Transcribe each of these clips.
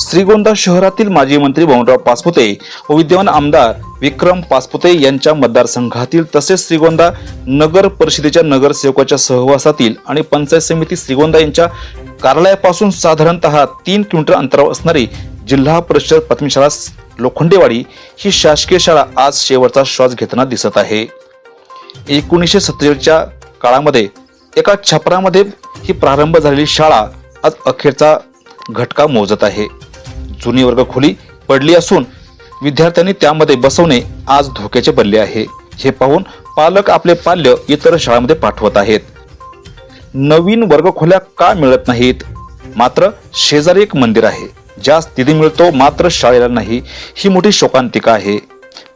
श्रीगोंदा शहरातील माजी मंत्री बबनराव पासपुते व विद्यमान आमदार विक्रम पासपुते यांच्या मतदारसंघातील तसेच श्रीगोंदा नगर परिषदेच्या नगरसेवकाच्या सहवासातील आणि पंचायत समिती श्रीगोंदा यांच्या कार्यालयापासून साधारणतः तीन किलोमीटर अंतरावर असणारी जिल्हा परिषद प्राथमिक शाळा लोखंडेवाडी ही शासकीय शाळा आज शेवटचा श्वास घेताना दिसत आहे. एकोणीसशे सत्तेचाळीसच्या काळामध्ये एका छपरामध्ये ही प्रारंभ झालेली शाळा आज अखेरचा घटका मोजत आहे. जुनी वर्ग खोली पडली असून विद्यार्थ्यांनी त्यामध्ये बसवणे आज धोक्याचे बनले आहे. हे पाहून पालक आपले पाल्य इतर शाळांमध्ये पाठवत आहेत. नवीन वर्गखोल्या का मिळत नाहीत? मात्र शेजारी एक मंदिर आहे. ज्यास निधी मिळतो मात्र शाळेला नाही. ही मोठी शोकांतिका आहे.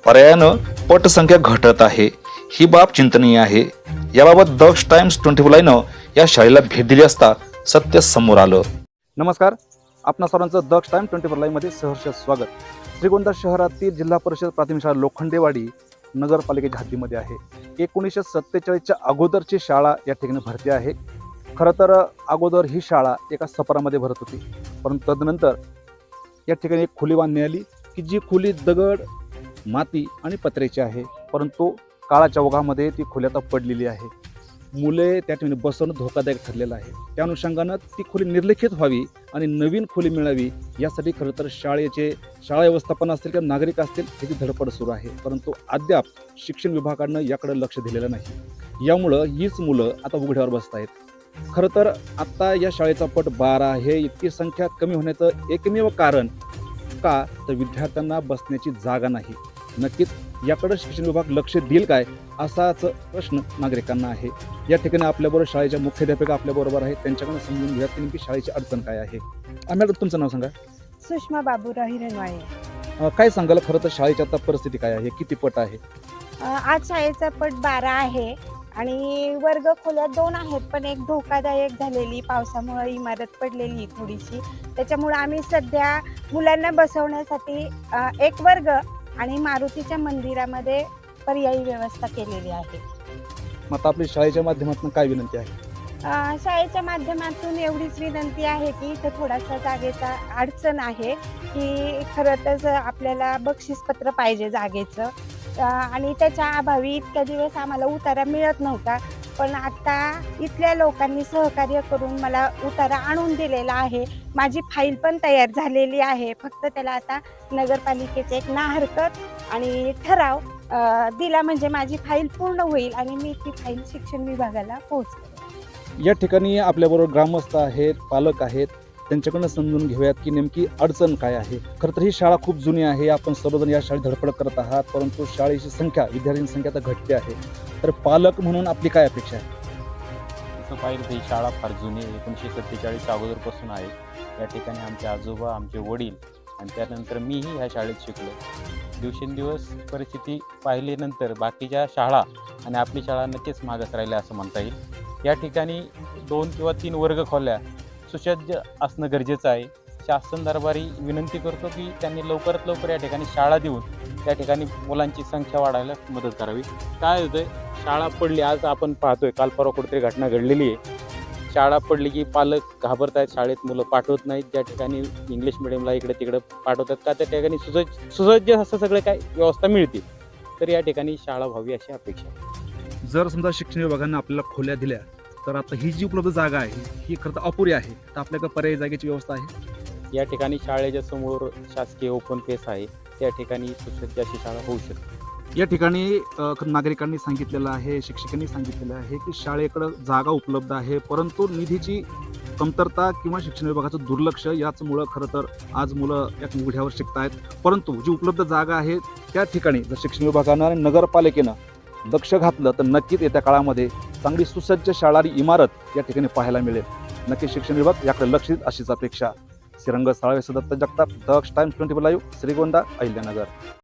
पर्यायानं पटसंख्या घटत आहे. ही बाब चिंतनीय आहे. याबाबत दक्ष टाइम्स ट्वेंटी फोर या शाळेला भेट दिली असता सत्य समोर आलं. नमस्कार. आपणा सर्वांचं दक्ष टाईम ट्वेंटी फोर लाईव्हमध्ये सहर्ष स्वागत. श्रीगोंदा शहरातील जिल्हा परिषद प्राथमिक शाळा लोखंडेवाडी नगरपालिकेच्या हद्दीमध्ये आहे. एकोणीसशे सत्तेचाळीसच्या अगोदरची शाळा या ठिकाणी भरती आहे. खरं तर अगोदर ही शाळा एका सफरामध्ये भरत होती. परंतु तदनंतर या ठिकाणी एक खोली बांधण्यात आली की जी खोली दगड माती आणि पत्र्याची आहे. परंतु काळाच्या ओघामध्ये ती खोली पडलेली आहे. मुले त्या ठिकाणी बसवणं धोकादायक ठरलेलं आहे. त्या अनुषंगानं ती खोली निर्लेखित व्हावी आणि नवीन खोली मिळावी यासाठी खरं तर शाळेचे शाळा व्यवस्थापन असतील किंवा नागरिक असतील ह्याची धडपड सुरू आहे. परंतु अद्याप शिक्षण विभागानं याकडे लक्ष दिलेलं नाही. यामुळं हीच मुलं आता उघड्यावर बसत आहेत खरं तर आत्ता या शाळेचा पट बारा हे इतकी संख्या कमी होण्याचं एकमेव कारण का? तर विद्यार्थ्यांना बसण्याची जागा नाही. नक्कीच याकडे शिक्षण विभाग लक्ष देईल काय असाच प्रश्न नागरिकांना आहे. या ठिकाणी आपल्याबरोबर शाळेच्या मुख्याध्यापिका आपल्याबरोबर आहेत. त्यांच्याकडे समजून घेऊया की नेमकी शाळेची अडचण काय आहे. मॅडम तुमचं नाव सांगा. सुषमा बाबूराव हिरणवाळे अं, काय सांगाल? खरं तर शाळेची आता परिस्थिती काय आहे? किती पट आहे? आज शाळेचा पट बारा आहे आणि वर्ग खोल्या दोन आहेत पण एक धोकादायक झालेली पावसामुळे इमारत पडलेली थोडीशी. त्याच्यामुळे आम्ही सध्या मुलांना बसवण्यासाठी एक वर्ग आणि मारुतीच्या मंदिरामध्ये पर्यायी व्यवस्था केलेली आहे. मग आता आपली शाळेच्या माध्यमातून काय विनंती आहे? अ, शाळेच्या माध्यमातून एवढीच विनंती आहे की इथं थोडासा जागेचा अडचण आहे की खरं तर आपल्याला बक्षीसपत्र पाहिजे जागेचं. अ, आणि त्याच्या अभावी इतक्या दिवस आम्हाला उतारा मिळत नव्हता. पण आता इथल्या लोकांनी सहकार्य करून मला उतारा आणून दिलेला आहे. माझी फाईल पण तयार झालेली आहे. फक्त त्याला आता नगरपालिकेचे एक ना हरकत आणि ठराव दिला म्हणजे माझी फाईल पूर्ण होईल आणि मी ती फाईल शिक्षण विभागाला पोहोचते या ठिकाणी आपल्याबरोबर ग्रामस्थ आहेत पालक आहेत. त्यांच्याकडनं समजून घेऊयात की नेमकी अडचण काय आहे. खरं तर ही शाळा खूप जुनी आहे. आपण सर्वजण या शाळेत धडपड करत आहात परंतु शाळेची संख्या विद्यार्थ्यांची संख्या आता घटते आहे. तर पालक म्हणून आपली काय अपेक्षा आहे? तसं पाहिलं तर ही शाळा फार जुनी एकोणीसशे सत्तेचाळीस अगोदरपासून आहे. या ठिकाणी आमचे आजोबा आमचे वडील आणि त्यानंतर मीही ह्या शाळेत शिकलो. दिवसेंदिवस परिस्थिती पाहिल्यानंतर बाकीच्या शाळा आणि आपली शाळा नक्कीच मागास राहिल्या असं म्हणता येईल. या ठिकाणी दोन किंवा तीन वर्ग खोल्या सुसज्ज असणं गरजेचं आहे. शासन दरबारी विनंती करतो की त्यांनी लवकरात लवकर या ठिकाणी शाळा देऊन त्या ठिकाणी मुलांची संख्या वाढायला मदत करावी. काय होतं शाळा पडली आज आपण पाहतोय काल परवा कुठेतरी घटना घडलेली आहे. शाळा पडली की पालक घाबरत आहेत शाळेत मुलं पाठवत नाहीत. ज्या ठिकाणी इंग्लिश मिडियमला इकडे तिकडे पाठवतात का त्या ठिकाणी सुसज्ज सुसज्ज असं सगळं काय व्यवस्था मिळते तर या ठिकाणी शाळा व्हावी अशी अपेक्षा आहे. जर समजा शिक्षण विभागानं आपल्याला खोल्या दिल्या तर आता ही जी उपलब्ध जागा आहे ही खरं तर अपुरी आहे. तर आपल्याकडे पर्यायी जागेची व्यवस्था आहे? या ठिकाणी शाळेच्या समोर शासकीय ओपन पेस आहे. त्या ठिकाणी सुसज्ज अशी शाळा होऊ शकते. या ठिकाणी अ, नागरिकांनी सांगितलेलं आहे शिक्षकांनी सांगितलेलं आहे की शाळेकडं जागा उपलब्ध आहे परंतु निधीची कमतरता किंवा शिक्षण विभागाचं दुर्लक्ष याचमुळं खरं तर आज मुलं या उघड्यावर शिकत आहेत परंतु जी उपलब्ध जागा आहे त्या ठिकाणी जर शिक्षण विभागानं आणि नगरपालिकेनं लक्ष घातलं तर नक्कीच येत्या काळामध्ये चांगली सुसज्ज शाळा आणि इमारत या ठिकाणी पाहायला मिळेल. नक्की शिक्षण विभाग याकडे लक्ष देईल अशीच अपेक्षा Shrirang Salve सदत्त Jagtap Daksh times twenty live Shrigonda Ahilyanagar.